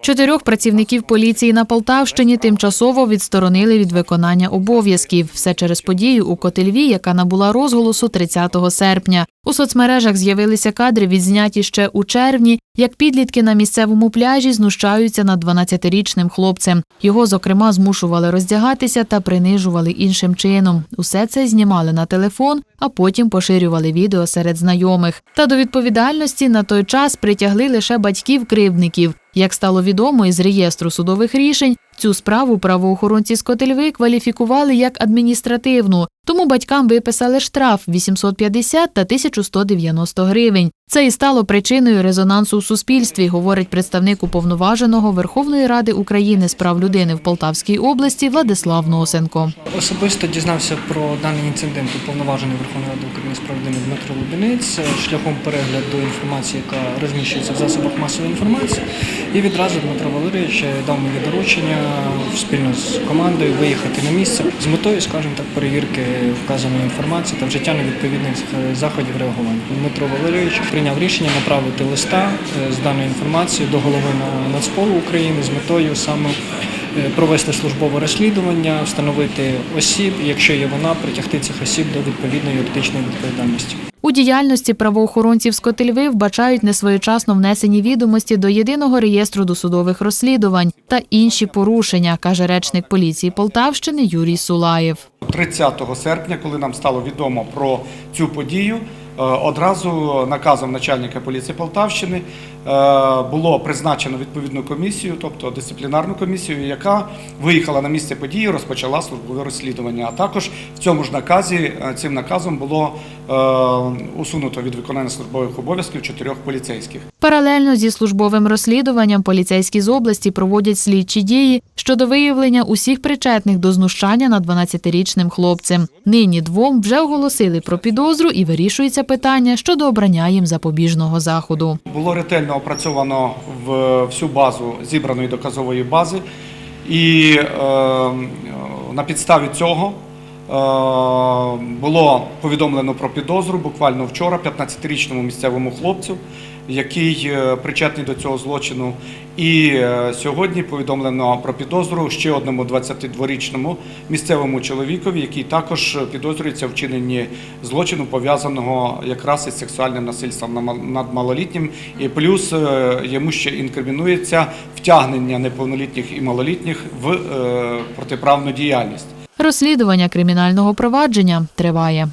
Чотирьох працівників поліції на Полтавщині тимчасово відсторонили від виконання обов'язків. Все через подію у Котельві, яка набула розголосу 30 серпня. У соцмережах з'явилися кадри, відзняті ще у червні, як підлітки на місцевому пляжі знущаються над 12-річним хлопцем. Його, зокрема, змушували роздягатися та принижували іншим чином. Усе це знімали на телефон, а потім поширювали відео серед знайомих. Та до відповідальності на той час притягли лише батьків кривдників. Як стало відомо із реєстру судових рішень, цю справу правоохоронці з кваліфікували як адміністративну, тому батькам виписали штраф 850 та 1190 гривень. Це і стало причиною резонансу у суспільстві, говорить представник уповноваженого Верховної Ради України з прав людини в Полтавській області Владислав Носенко. Особисто дізнався про даний інцидент уповноважений Верховної Ради України з прав людини Дмитро Лубінець е, шляхом перегляду інформації, яка розміщується в засобах масової інформації. І відразу Дмитро Валерійович е, дав мені доручення спільно з командою виїхати на місце з метою, скажімо так, перевірки вказаної інформації та вжиття невідповідних заходів реагування. Дмитро Валерійович прийняв рішення направити листа е, з даною інформацією до голови Нацполу України з метою саме е, провести службове розслідування, встановити осіб, якщо є вона, притягти цих осіб до відповідної юридичної відповідальності. У діяльності правоохоронців з Котельви вбачають несвоєчасно внесені відомості до єдиного реєстру досудових розслідувань та інші порушення, каже речник поліції Полтавщини Юрій Сулаєв. 30 серпня, коли нам стало відомо про цю подію, е, одразу наказом начальника поліції Полтавщини було призначено відповідну комісію, тобто дисциплінарну комісію, яка виїхала на місце події, розпочала службове розслідування. А також в цьому ж наказі е, цим наказом було е, усунуто від виконання службових обов'язків чотирьох поліцейських. Паралельно зі службовим розслідуванням поліцейські з області проводять слідчі дії щодо виявлення усіх причетних до знущання над 12-річним хлопцем. Нині двом вже оголосили про підозру і вирішується питання щодо обрання їм запобіжного заходу. Було ретельно опрацьовано в всю базу зібраної доказової бази, і е, на підставі цього було повідомлено про підозру буквально вчора 15-річному місцевому хлопцю, який е, причетний до цього злочину. І е, сьогодні повідомлено про підозру ще одному 22-річному місцевому чоловікові, який також підозрюється в вчиненні злочину, пов'язаного якраз із сексуальним насильством над малолітнім. І плюс е, йому ще інкримінується втягнення неповнолітніх і малолітніх в е, протиправну діяльність. Розслідування кримінального провадження триває.